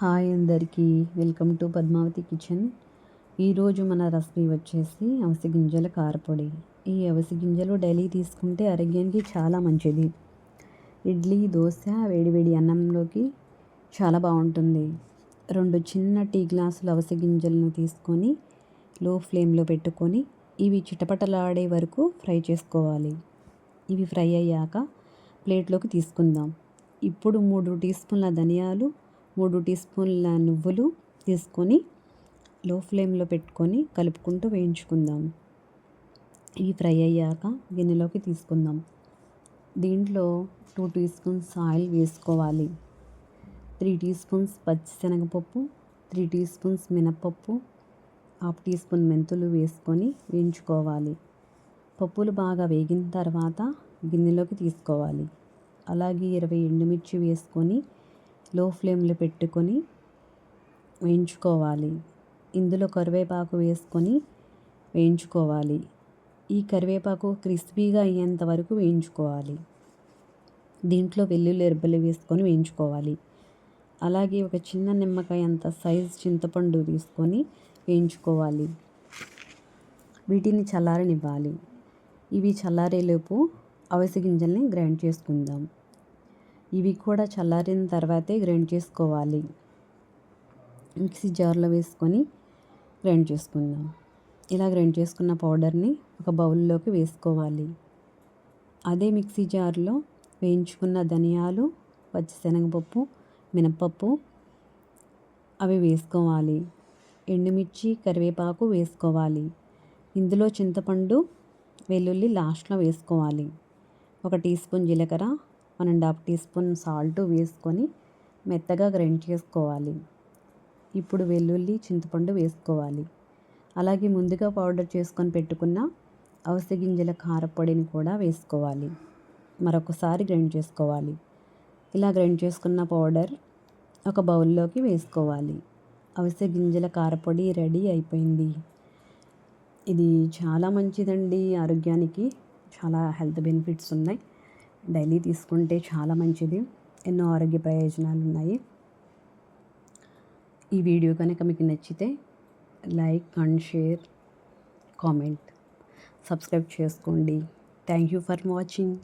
Hi అందరికీ. Welcome to Padmavathi kitchen. ఈరోజు మన రెసిపీ వచ్చేసి అవిసె గింజల కారపొడి. ఈ అవిసె గింజలు డైలీ తీసుకుంటే ఆరోగ్యానికి చాలా మంచిది. ఇడ్లీ దోశ వేడివేడి అన్నంలోకి చాలా బాగుంటుంది. రెండు చిన్న టీ గ్లాసులు అవిసె గింజలను తీసుకొని లో ఫ్లేమ్లో పెట్టుకొని ఇవి చిటపటలాడే వరకు ఫ్రై చేసుకోవాలి. ఇవి ఫ్రై అయ్యాక ప్లేట్లోకి తీసుకుందాం. ఇప్పుడు మూడు టీ స్పూన్ల ధనియాలు మూడు టీ స్పూన్ల నువ్వులు తీసుకొని లో ఫ్లేమ్లో పెట్టుకొని కలుపుకుంటూ వేయించుకుందాం. ఇవి ఫ్రై అయ్యాక గిన్నెలోకి తీసుకుందాం. దీంట్లో టూ టీ స్పూన్స్ ఆయిల్ వేసుకోవాలి. త్రీ టీ స్పూన్స్ పచ్చిశనగపప్పు త్రీ టీ స్పూన్స్ మినప్పప్పు హాఫ్ టీ స్పూన్ మెంతులు వేసుకొని వేయించుకోవాలి. పప్పులు బాగా వేగిన తర్వాత గిన్నెలోకి తీసుకోవాలి. అలాగే ఇరవై ఎండుమిర్చి వేసుకొని లో ఫ్లేమ్లో పెట్టుకొని వేయించుకోవాలి. ఇందులో కరివేపాకు వేసుకొని వేయించుకోవాలి. ఈ కరివేపాకు క్రిస్పీగా అయ్యేంత వరకు వేయించుకోవాలి. దీంట్లో వెల్లుల్లి ఎరుబ్బలు వేసుకొని వేయించుకోవాలి. అలాగే ఒక చిన్న నిమ్మకాయ అంత సైజ్ చింతపండు తీసుకొని వేయించుకోవాలి. వీటిని చల్లారనివ్వాలి. ఇవి చల్లారేలోపు అవిసె గింజల్ని గ్రైండ్ చేసుకుందాం. ఇవి కూడా చల్లారిన తర్వాతే గ్రైండ్ చేసుకోవాలి. మిక్సీ జార్లో వేసుకొని గ్రైండ్ చేసుకుందాం. ఇలా గ్రైండ్ చేసుకున్న పౌడర్ని ఒక బౌల్లోకి వేసుకోవాలి. అదే మిక్సీ జార్లో వేయించుకున్న ధనియాలు పచ్చిశనగపప్పు మినపప్పు అవి వేసుకోవాలి. ఎండుమిర్చి కరివేపాకు వేసుకోవాలి. ఇందులో చింతపండు వెల్లుల్లి లాస్ట్లో వేసుకోవాలి. ఒక టీ స్పూన్ జీలకర్ర one and half teaspoon salt వేసుకొని మెత్తగా గ్రైండ్ చేసుకోవాలి. ఇప్పుడు వెల్లుల్లి చింతపండు వేసుకోవాలి. అలాగే ముందుగా పౌడర్ చేసుకొని పెట్టుకున్న అవిసె గింజల కారపొడిని కూడా వేసుకోవాలి. మరొకసారి గ్రైండ్ చేసుకోవాలి. ఇలా గ్రైండ్ చేసుకున్న పౌడర్ ఒక బౌల్లోకి వేసుకోవాలి. అవిసె గింజల కారపొడి రెడీ అయిపోయింది. ఇది చాలా మంచిదండి. ఆరోగ్యానికి చాలా హెల్త్ బెనిఫిట్స్ ఉన్నాయి. డైలీ తీసుకుంటే చాలా మంచిది. ఎన్నో ఆరోగ్య ప్రయోజనాలు ఉన్నాయి. ఈ వీడియో కనుక మీకు నచ్చితే like and share comment subscribe చేసుకోండి. Thank you for watching.